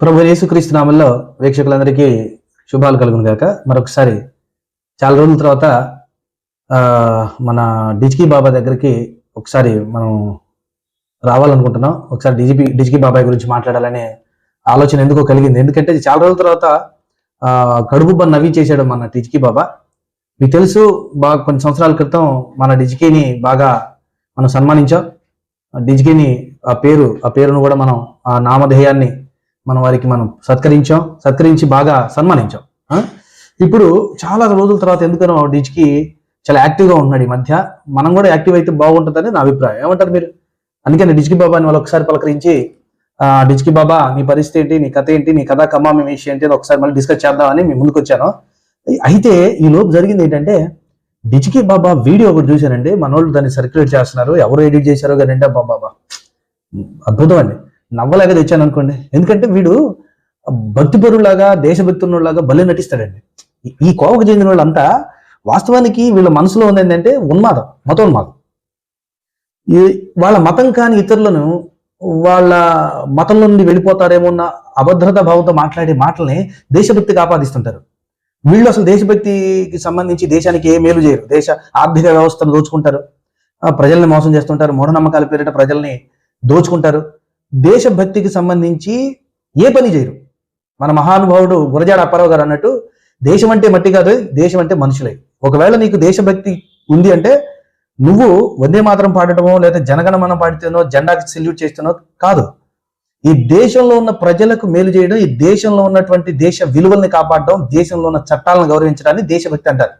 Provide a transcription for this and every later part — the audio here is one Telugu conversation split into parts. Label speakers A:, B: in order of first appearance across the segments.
A: ప్రభు యేసుక్రీస్తు నామంలో వీక్షకులందరికీ శుభాలు కలుగును గాక. మరొకసారి చాలా రోజుల తర్వాత మన డిజ్కీ బాబా దగ్గరికి ఒకసారి మనం రావాలనుకుంటున్నాం. ఒకసారి డిజిపి డిజ్కీ బాబాయ్ గురించి మాట్లాడాలనే ఆలోచన ఎందుకో కలిగింది. ఎందుకంటే చాలా రోజుల తర్వాత కడుపు కడుపుబ్బ నవ్వి చేశాడు మన డిజికి బాబా. మీకు తెలుసు బాగా కొన్ని సంవత్సరాల క్రితం మన డిజికీని బాగా మనం సన్మానించాం. డిజికిని ఆ పేరు ఆ పేరును కూడా మనం ఆ నామధేయాన్ని మనం వారికి మనం సత్కరించాం సత్కరించి బాగా సన్మానించాం. ఆ? ఇప్పుడు చాలా రోజుల తర్వాత ఎందుకనో డిజ్కి చాలా యాక్టివ్గా ఉంటున్నాడు ఈ మధ్య. మనం కూడా యాక్టివ్ అయితే బాగుంటుందని నా అభిప్రాయం. ఏమంటారు మీరు? అందుకని డిజ్కి బాబాని వాళ్ళు ఒకసారి పలకరించి ఆ, డిజ్కి బాబా నీ పరిస్థితి ఏంటి? నీ కథ ఏంటి? నీ కథ కమ్మామి విషయం ఏంటి? అని ఒకసారి మళ్ళీ డిస్కస్ చేద్దామని మీ ముందుకు వచ్చాను అయితే ఈ లోపు జరిగింది ఏంటంటే డిజ్కి బాబా వీడియో ఒకటి చూశానండి. మన వాళ్ళు దాన్ని సర్క్యులేట్ చేస్తున్నారు. ఎవరు ఎడిట్ చేశారో కానీ అంటే బాబా? అద్భుతం అండి. నవ్వలాగా తెచ్చాను అనుకోండి. ఎందుకంటే వీడు భక్తిపరులాగా దేశభక్తులాగా భలే నటిస్తాడండి. ఈ- కోవకు చెందిన వాళ్ళంతా వాస్తవానికి వీళ్ళ మనసులో ఉంది ఏంటంటే ఉన్మాదం మతోన్మాదం. ఈ వాళ్ళ మతం కాని ఇతరులను వాళ్ళ మతంలో నుండి వెళ్ళిపోతారేమో అన్న అభద్రతా భావంతో మాట్లాడే మాటల్ని దేశభక్తికి ఆపాదిస్తుంటారు వీళ్ళు అసలు దేశభక్తికి సంబంధించి దేశానికి ఏ మేలు చేయరు. దేశ ఆర్థిక వ్యవస్థను దోచుకుంటారు. ప్రజల్ని మోసం చేస్తుంటారు. మూఢనమ్మకాల పేరిట ప్రజల్ని దోచుకుంటారు. దేశభక్తికి సంబంధించి ఏ పని చేయరు. మన మహానుభావుడు గురజాడ అప్పారావు గారు అన్నట్టు దేశం అంటే మట్టి కాదు దేశం అంటే మనుషులే. ఒకవేళ నీకు దేశభక్తి ఉంది అంటే నువ్వు వందే మాత్రం పాడటమో లేదా జనగణమన పాడితేనో జెండాకి సెల్యూట్ చేస్తేనో కాదు. ఈ దేశంలో ఉన్న ప్రజలకు మేలు చేయడం ఈ దేశంలో ఉన్నటువంటి దేశ విలువల్ని కాపాడడం దేశంలో ఉన్న చట్టాలను గౌరవించడాన్ని దేశభక్తి అంటారు.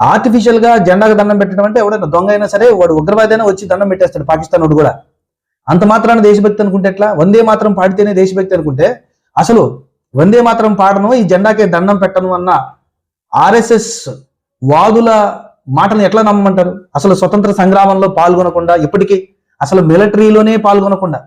A: ఆర్టిఫిషియల్గా జెండాకు దండం పెట్టడం అంటే ఎవడైనా దొంగ అయినా సరే వాడు ఉగ్రవాదైనా వచ్చి దండం పెట్టేస్తాడు పాకిస్తాన్ వాడు కూడా. అంత మాత్రాన దేశభక్తి అనుకుంటే ఎట్లా? వందే మాత్రం పాడితేనే దేశభక్తి అనుకుంటే అసలు వందే మాత్రం పాడను ఈ జెండాకే దండం పెట్టను అన్న ఆర్ఎస్ఎస్ వాదుల మాటలను ఎట్లా నమ్మమంటారు? అసలు స్వతంత్ర సంగ్రామంలో పాల్గొనకుండా ఇప్పటికీ అసలు మిలిటరీలోనే పాల్గొనకుండా.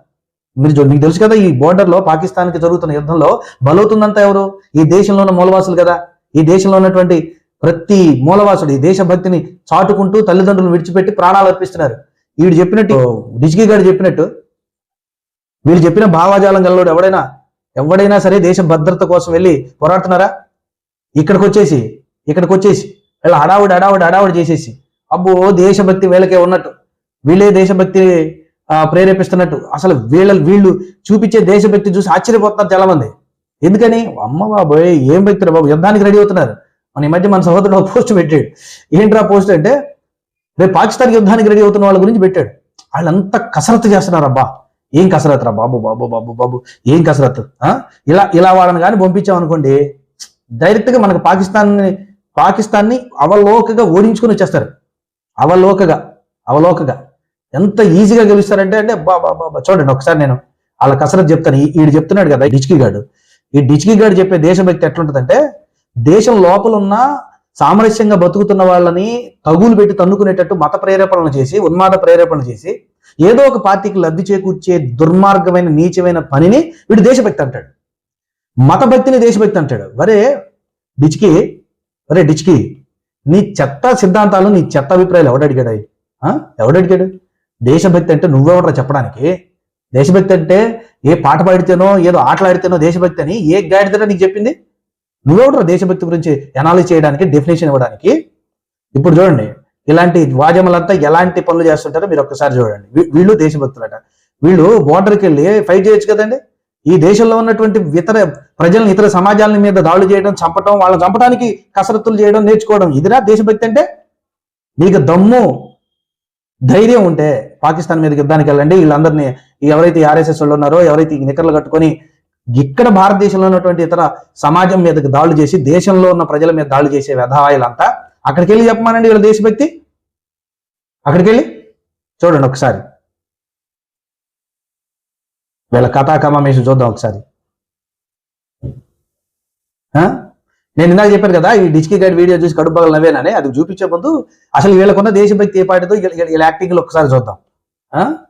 A: మీరు మీకు తెలుసు కదా ఈ బోర్డర్లో పాకిస్తాన్కి జరుగుతున్న యుద్ధంలో బలవుతుందంతా ఎవరు? ఈ దేశంలో ఉన్న మూలవాసులు కదా. ఈ దేశంలో ఉన్నటువంటి ప్రతి మూలవాసుడు ఈ దేశభక్తిని చాటుకుంటూ తల్లిదండ్రులు విడిచిపెట్టి ప్రాణాలు అర్పిస్తున్నారు. వీడు చెప్పినట్టు డిజ్కి గారు చెప్పినట్టు వీళ్ళు చెప్పిన భావాజాలం గల్లోడు ఎవడైనా ఎవడైనా సరే దేశ భద్రత కోసం వెళ్ళి పోరాడుతున్నారా? ఇక్కడికి వచ్చేసి ఇక్కడికి వచ్చేసి వీళ్ళ హడావుడి హడావుడి హడావుడి చేసేసి. అబ్బో దేశభక్తి వీళ్ళకే ఉన్నట్టు. వీళ్ళే దేశభక్తి ప్రేరేపిస్తున్నట్టు. అసలు వీళ్ళ వీళ్ళు చూపించే దేశభక్తి చూసి ఆశ్చర్యపోతున్నారు చాలా మంది ఎందుకని? అమ్మ బాబోయ్ ఏం భక్తురా బాబు? యుద్ధానికి రెడీ అవుతున్నారు. మన ఈ మధ్య మన సహోదరుడు పోస్ట్ పెట్టాడు. ఏంట్రా పోస్ట్ అంటే రేపు పాకిస్తాన్ యుద్ధానికి రెడీ అవుతున్న వాళ్ళ గురించి పెట్టాడు. వాళ్ళంతా కసరత్తు చేస్తున్నారబ్బా ఏం కసరత్తు రా బాబు బాబు బాబు బాబు. ఏం కసరత్తు? ఆ? ఇలా ఇలా వాళ్ళని కానీ పంపించామనుకోండి డైరెక్ట్గా మనకు పాకిస్తాన్ పాకిస్తాన్ని అవలోకగా ఓడించుకుని వచ్చేస్తారు. అవలోకగా అవలోకగా. ఎంత ఈజీగా గెలుస్తారంటే అంటే బాబా బాబా చూడండి ఒకసారి నేను వాళ్ళ కసరత్ చెప్తాను. ఈడు చెప్తున్నాడు కదా డిచ్కి గాడు. ఈ డిచ్కి గాడు చెప్పే దేశభక్తి ఎట్లుంటుందంటే దేశం లోపల ఉన్న సామరస్యంగా బతుకుతున్న వాళ్ళని తగులు పెట్టి తన్నుకునేటట్టు మత ప్రేరేపణలు చేసి ఉన్మాద ప్రేరేపణలు చేసి ఏదో ఒక పార్టీకి లబ్ధి చేకూర్చే దుర్మార్గమైన నీచమైన పనిని వీడు దేశభక్తి అంటాడు. మతభక్తిని దేశభక్తి అంటాడు. వరే డిచ్కి వరే డిచ్కి నీ చెత్త సిద్ధాంతాలు నీ చెత్త అభిప్రాయాలు ఎవడు అడిగాడు అవి? ఆ? ఎవడు అడిగాడు? దేశభక్తి అంటే నువ్వెవడరా చెప్పడానికి? దేశభక్తి అంటే ఏ పాట పాడితేనో ఏదో ఆటలాడితేనో దేశభక్తి అని ఏ గాడిదరా నీకు చెప్పింది? నువ్వెవడరా దేశభక్తి గురించి ఎనాలిజ్ చేయడానికి డెఫినేషన్ ఇవ్వడానికి? ఇప్పుడు చూడండి ఇలాంటి వాజములంతా ఎలాంటి పనులు చేస్తుంటారో మీరు ఒక్కసారి చూడండి. వీళ్ళు దేశభక్తులట. వీళ్ళు బోర్డర్కి వెళ్ళి ఫైట్ చేయొచ్చు కదండి? ఈ దేశంలో ఉన్నటువంటి ఇతర ప్రజల్ని ఇతర సమాజాల మీద దాడులు చేయడం చంపడం వాళ్ళని చంపడానికి కసరత్తులు చేయడం నేర్చుకోవడం ఇదిరా దేశభక్తి అంటే? నీకు దమ్ము ధైర్యం ఉంటే పాకిస్తాన్ మీద యుద్ధానికి వెళ్ళండి. వీళ్ళందరినీ ఎవరైతే ఆర్ఎస్ఎస్ వాళ్ళు ఉన్నారో ఎవరైతే ఈ నికర్లు కట్టుకొని ఇక్కడ భారతదేశంలో ఉన్నటువంటి ఇతర సమాజం మీదకి దాడులు చేసి దేశంలో ఉన్న ప్రజల మీద దాడులు చేసే వ్యధావాయులంతా అక్కడికి వెళ్ళి చెప్పమానండి వీళ్ళ దేశభక్తి? అక్కడికి వెళ్ళి చూడండి ఒకసారి. వీళ్ళ కథా చూద్దాం ఒకసారి. నేను ఇందాక చెప్పాను కదా ఈ డిచ్కి గైడ్ వీడియో చూసి కడుపుగలు నవ్వేనని అది చూపించే ముందు అసలు వీళ్ళకున్న దేశభక్తి ఏ పాటితో వీళ్ళ- యాక్టింగ్లు ఒకసారి చూద్దాం.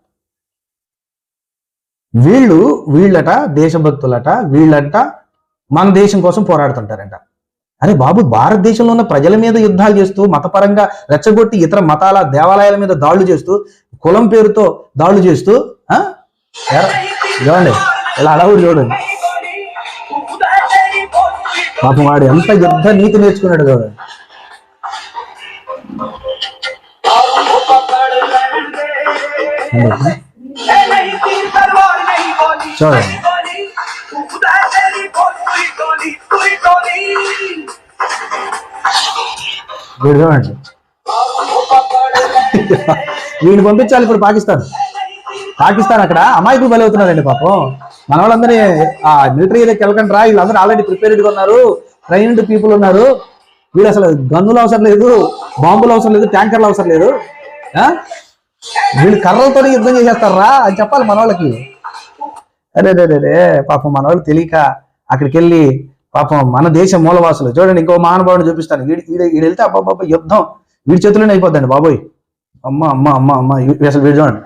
A: వీళ్ళు వీళ్ళట దేశభక్తులట వీళ్ళంట మన దేశం కోసం పోరాడుతుంటారంట. అరే బాబు భారతదేశంలో ఉన్న ప్రజల మీద యుద్ధాలు చేస్తూ మతపరంగా రెచ్చగొట్టి ఇతర మతాల దేవాలయాల మీద దాడులు చేస్తూ కులం పేరుతో దాడులు చేస్తూ ఆ? చూడండి ఇలా అడవుడు చూడండి. పాపం వాడు ఎంత యుద్ధ నీతి నేర్చుకున్నాడు కదా చూడండి వీడు చూడండి వీడిని పంపించాలి ఇప్పుడు పాకిస్తాన్. పాకిస్తాన్ అక్కడ? అమాయకులు బలవుతున్నారండి అవుతున్నారండి పాపం. మన వాళ్ళందరినీ ఆ మిలిటరీ ఏరియాకి వెళ్ళకండి రా. వీళ్ళందరూ ఆల్రెడీ ప్రిపేర్డ్గా ఉన్నారు. ట్రైన్డ్ పీపుల్ ఉన్నారు. వీళ్ళు అసలు గన్నులు అవసరం లేదు బాంబులు అవసరం లేదు ట్యాంకర్లు అవసరం లేదు. వీళ్ళు కర్రలతో యుద్ధం చేసేస్తారా? అని చెప్పాలి మన వాళ్ళకి. అరే రే రే పాపం మన వాళ్ళు తెలియక అక్కడికి వెళ్ళి పాపం మన దేశం మూలవాసులు. చూడండి ఇంకో మహానుభావుని చూపిస్తాను. వీడి వీడు వీడు వెళ్తే అబ్బాబ్బా యుద్ధం. వీడి చేతుల్లోనే అయిపోద్దండి బాబోయ్. అమ్మ అమ్మ అమ్మ అమ్మ అసలు వీడు చూడండి.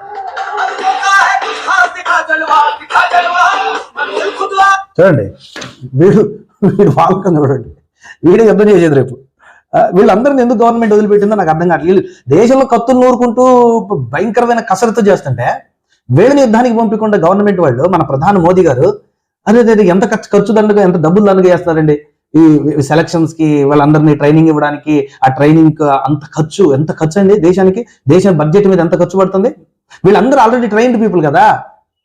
A: చూడండి వీడు వీడు వాళ్ళకం చూడండి. వీడే యుద్ధం చేసేది రేపు. వీళ్ళందరిని ఎందుకు గవర్నమెంట్ వదిలిపెట్టిందో నాకు అర్థం కావట్లేదు. వీళ్ళు దేశంలో కత్తులు నూరుకుంటూ భయంకరమైన కసరత్తు చేస్తుంటే వీళ్ళని యుద్ధానికి పంపకుండా గవర్నమెంట్ వాళ్ళు మన ప్రధాని మోదీ గారు అదే అదే ఎంత ఖర్చు ఖర్చు దండగా ఎంత డబ్బులు దండగా చేస్తారండి? ఈ సెలక్షన్స్కి వాళ్ళందరినీ ట్రైనింగ్ ఇవ్వడానికి ఆ ట్రైనింగ్ అంత ఖర్చు ఎంత ఖర్చు అండి దేశానికి? దేశం బడ్జెట్ మీద ఎంత ఖర్చు పడుతుంది? వీళ్ళందరూ ఆల్రెడీ ట్రైన్డ్ పీపుల్ కదా?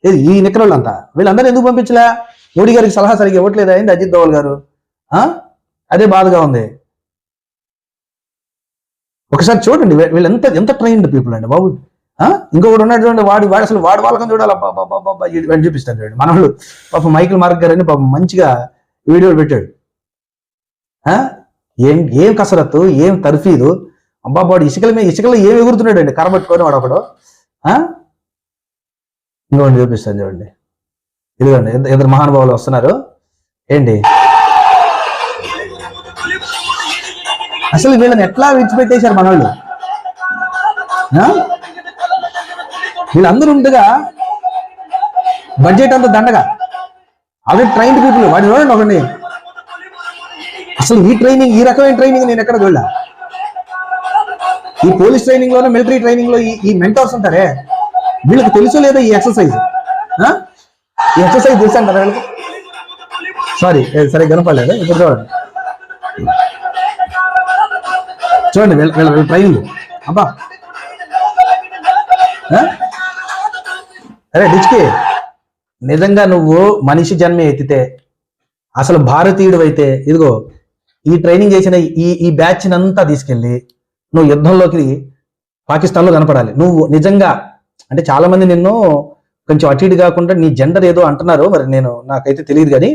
A: ఈ నిక్కరోళ్ళంతా వీళ్ళందరూ ఎందుకు పంపించలే? మోడీ గారికి సలహా సరిగ్గా ఇవ్వట్లేదా అయింది అజిత్ దోవల్ గారు? ఆ? అదే బాధగా ఉంది. ఒకసారి చూడండి వీళ్ళంత ఎంత ఎంత ట్రైన్డ్ పీపుల్ అండి బాబు? ఆ? ఇంకొకటి ఉన్నాడు చూడండి వాడు వాడు అసలు వాడు వాళ్ళకం చూడాలి. అబ్బా, చూపిస్తాను చూడండి. మనవాళ్ళు పాప మైకిల్ మార్క్ గారు అని పాప మంచిగా వీడియోలు పెట్టాడు. ఆ? ఏం ఏం కసరత్తు ఏం తర్ఫీదు? అబ్బా వాడు ఇసుకల మీద ఇసుకలో ఏం ఎగురుతున్నాడు అండి? కరబట్టుకొని వాడు ఒకడు. ఇంకోటి చూపిస్తాను చూడండి. ఇదిగోండి ఇద్దరు- మహానుభావులు వస్తున్నారు. ఏంటి? అసలు వీళ్ళని ఎట్లా విడిచిపెట్టేశారు మనోళ్ళు? ఆ? వీళ్ళందరూ ఉండగా బడ్జెట్ అంతా దండగా. అవి ట్రైన్డ్ పీపుల్ వాడిని చూడండి ఒకటి అసలు ఈ ట్రైనింగ్ ఈ రకమైన ట్రైనింగ్ నేను ఎక్కడ చూడలే ఈ పోలీస్ ట్రైనింగ్లోనే మిలిటరీ ట్రైనింగ్లో ఈ- మెంటర్స్ ఉంటారే? వీళ్ళకి తెలుసు లేదో ఈ ఎక్సర్సైజ్ ఈ ఎక్సర్సైజ్ తెలుసు అంటారా వీళ్ళకి? సారీ సరే కనపడలేదు ఇప్పుడు చూడండి. చూడండి వీళ్ళ వీళ్ళ ట్రైనింగ్ అబ్బా. అరే డిచ్కి నిజంగా నువ్వు మనిషి జన్మ ఎత్తితే అసలు భారతీయుడు అయితే ఇదిగో ఈ ట్రైనింగ్ చేసిన ఈ ఈ బ్యాచ్ అంతా తీసుకెళ్ళి నువ్వు యుద్ధంలోకి పాకిస్తాన్లో కనపడాలి. నువ్వు నిజంగా అంటే చాలా మంది నిన్ను కొంచెం అటు ఇటు కాకుండా నీ జెండర్ ఏదో అంటున్నారు మరి నేను నాకైతే తెలియదు కానీ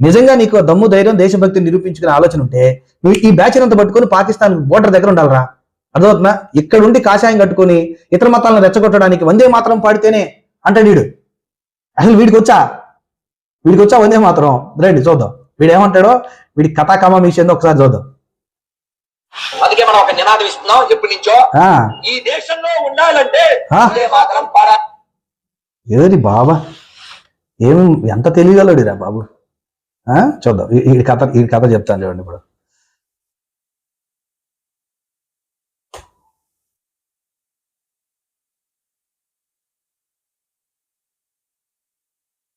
A: నిజంగా నీకు దమ్ము ధైర్యం దేశభక్తి నిరూపించుకునే ఆలోచన ఉంటే నువ్వు ఈ బ్యాచ్ అంతా పట్టుకొని పాకిస్తాన్ బోర్డర్ దగ్గర ఉండాలరా. అర్థమవుతుందా? ఇక్కడ ఉండి కాషాయం కట్టుకొని ఇతర మతాలను రెచ్చగొట్టడానికి వందే మాత్రం పాడితేనే అంటాడు వీడు. అసలు వీడికి వచ్చా? వీడికి వచ్చా వందే మాత్రం? రండి చూద్దాం. వీడు ఏమంటాడో వీడి కథా కమా మీసేందో ఒకసారి చూద్దాం.
B: అందుకే మనం ఒక నినాదం ఇస్తున్నాం ఇప్పటి నుంచో.
A: ఆ,
B: ఈ దేశంలో ఉండాలంటే
A: ఏది బాబా? ఏం ఎంత తెలియగలడురా బాబు? ఆ? చూద్దాం. ఈ కథ ఈ కథ చెప్తాను చూడండి ఇప్పుడు
B: మాత్రం పారాల్సిందే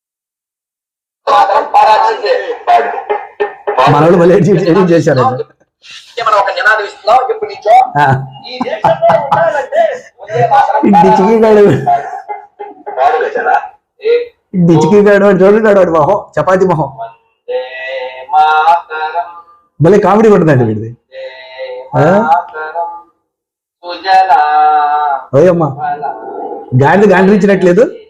A: మనోళ్ళు మళ్ళీ ఎడిట్ ఎడిట్ చేశారండి
B: అందుకే మనం ఒక నినాదం ఇస్తున్నాం ఇప్పటి నుంచో
A: ఆ,
B: ఈ దేశంలో ఉండాలంటే వందే మాత్రం
A: ఈ డిచికిగాడు డిచికిగాడు వాడు చూడండి వాడు మొహం చపాతి మొహం. భలే కామెడీ ఉంటుందండి వీడిది.
B: వందే మాతరం. సుజలా.
A: ఓయమ్మా. గాడిద గాండ్రించినట్లేదు ఆ?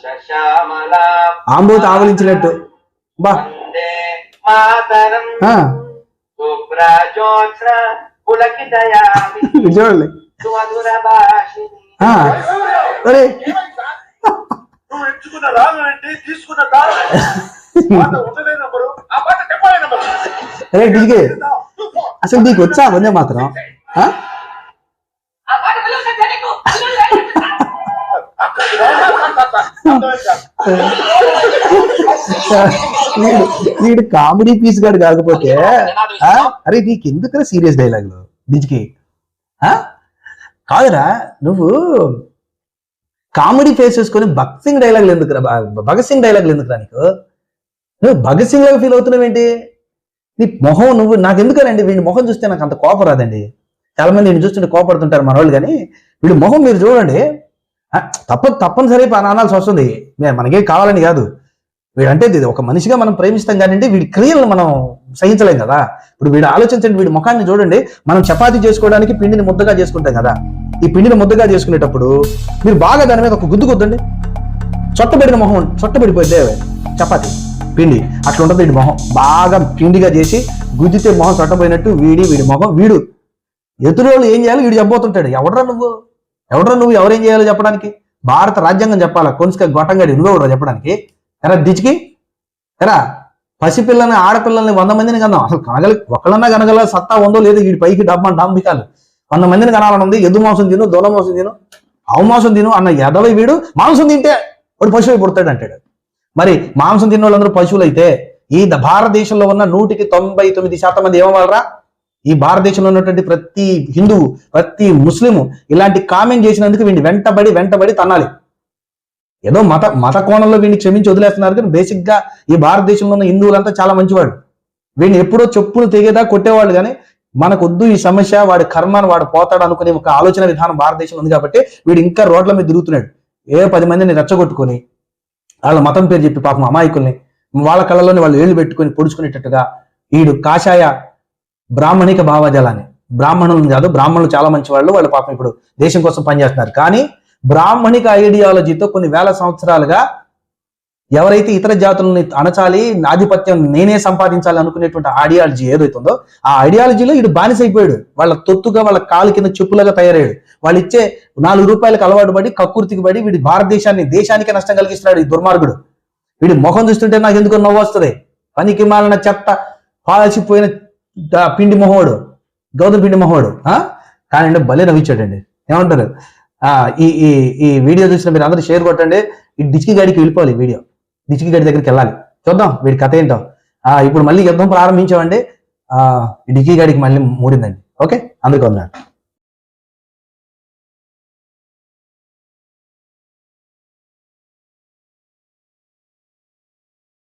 B: శశామలా
A: ఆంబోతు ఆవలించినట్టు. బా. చూడండి అరే డిజికే అసలు నీకు వచ్చా? వందే మాత్రం. ఆ? వీడు వీడు కామెడీ పీస్ గాడు కాకపోతే అరే నీకు ఎందుకు సీరియస్ డైలాగులు? నిజకి? ఆ? కాదురా నువ్వు కామెడీ ఫేస్ చేసుకొని భగత్ సింగ్ డైలాగులు ఎందుకురా? భగత్ సింగ్ డైలాగులు ఎందుకురా నీకు? నువ్వు భగత్ సింగ్ లాగా ఫీల్ అవుతున్నావు ఏంటి నీ మొహం నువ్వు నాకు ఎందుకనండి వీడి మొహం చూస్తే నాకు అంత కోపం రాదండి. చాలా మంది నేను చూస్తుంటే కోపడుతుంటారు మన వాళ్ళు కానీ వీడి మొహం మీరు చూడండి. తప్ప తప్పనిసరి అనాల్సి వస్తుంది మనకేం కావాలని కాదు. వీడంటే ఇది ఒక మనిషిగా మనం ప్రేమిస్తాం కానీ వీడి క్రియలను మనం సహించలేం కదా. ఇప్పుడు వీడు ఆలోచించండి వీడి ముఖాన్ని చూడండి. మనం చపాతీ చేసుకోవడానికి పిండిని ముద్దగా చేసుకుంటాం కదా. ఈ పిండిని ముద్దగా చేసుకునేటప్పుడు మీరు బాగా దాని మీద ఒక గుద్దు గుద్దండి చొట్టబెడిన మొహం చొట్టబెడిపోయిందే చపాతి పిండి. అట్లా ఉంటుంది వీడి మొహం. బాగా పిండిగా చేసి గుద్దితే మొహం చొట్టపోయినట్టు వీడి వీడి మొహం వీడు. ఎదురోళ్ళు ఏం చేయాలి? వీడు చెప్పబోతుంటాడు ఎవడరా నువ్వు? ఎవడరా నువ్వు? ఎవరేం చేయాలో చెప్పడానికి? భారత రాజ్యాంగం చెప్పాలా? కొనుసుక గొట్టంగాడి నువ్వెవడరా చెప్పడానికి? ఎరా దిచికి ఎరా పసిపిల్లని ఆడపిల్లల్ని వంద మందిని కన్నాం. అసలు కనగలి ఒకళ్ళన్నా కనగల సత్తా ఉందో లేదో వీడి పైకి డబ్బా డాంబికాలు వంద మందిని కనాలని ఉంది. ఎద్దు మాంసం తిను దొల మాంసం తిను ఆవు మాంసం తిను అన్న ఎదవై వీడు మాంసం తింటే వాడు పశువు పుడతాడు అంటాడు. మరి మాంసం తిన్న వాళ్ళందరూ పశువులు అయితే ఈ ద- భారతదేశంలో ఉన్న నూటికి తొంభై తొమ్మిది శాతం మంది ఏమవ్వాలరా? ఈ భారతదేశంలో ఉన్నటువంటి ప్రతి హిందువు ప్రతి ముస్లిము ఇలాంటి కామెంట్ చేసినందుకు వీడిని వెంటబడి వెంటబడి తనాలి ఏదో మత మత కోణంలో వీడిని క్షమించి వదిలేస్తున్నారు కానీ బేసిక్గా ఈ భారతదేశంలో ఉన్న హిందువులంతా చాలా మంచివాడు వీడిని ఎప్పుడో చెప్పులు తెగేదా కొట్టేవాళ్ళు కానీ మనకొద్దు ఈ సమస్య వాడి కర్మను వాడు పోతాడు అనుకునే ఒక ఆలోచన విధానం భారతదేశంలో ఉంది కాబట్టి వీడు ఇంకా రోడ్ల మీద తిరుగుతున్నాడు. ఏ పది మందిని రెచ్చగొట్టుకొని వాళ్ళ మతం పేరు చెప్పి పాపం అమాయకుల్ని వాళ్ళ కళ్ళలోనే వాళ్ళు ఏళ్ళు పెట్టుకొని పొడుచుకునేటట్టుగా వీడు కాషాయ బ్రాహ్మణిక భావజాలాన్ని. బ్రాహ్మణులు కాదు బ్రాహ్మణులు చాలా మంచి వాళ్ళు వాళ్ళు పాపం ఇప్పుడు దేశం కోసం పనిచేస్తున్నారు. కానీ బ్రాహ్మణిక ఐడియాలజీతో కొన్ని వేల సంవత్సరాలుగా ఎవరైతే ఇతర జాతులని అణచాలి ఆధిపత్యం నేనే సంపాదించాలి అనుకునేటువంటి ఐడియాలజీ ఏదైతుందో ఆ ఐడియాలజీలో ఇటు బానిస అయిపోయాడు వాళ్ళ తొత్తుగా వాళ్ళ కాలు కింద చెప్పులుగా తయారయ్యాడు. వాళ్ళు ఇచ్చే నాలుగు రూపాయలకు అలవాటు పడి కక్కుర్తికి పడి వీడి భారతదేశాన్ని దేశానికి నష్టం కలిగిస్తున్నాడు ఈ దుర్మార్గుడు. వీడి ముఖం చూస్తుంటే నాకు ఎందుకో నవ్వు వస్తుంది. పనికి మాలిన చెత్త పాలసిపోయిన పిండి మొహోడు గౌతమ పిండి మొహోడు ఆ? కానీ భలే నవ్వించాడండి ఏమంటారు? ఆ ఈ ఈ ఈ వీడియో చూసిన మీరు అందరూ షేర్ కొట్టండి. ఈ డిచికి గాడికి వెళ్ళిపోవాలి ఈ వీడియో. డిచికి గాడి దగ్గరికి వెళ్ళాలి. చూద్దాం వీడి కథ ఏంటో. ఆ ఇప్పుడు మళ్ళీ యుద్ధం ప్రారంభించామండి. ఆ ఈ గాడికి మళ్ళీ మూడిందండి. ఓకే? అందరికీ వందనాలు.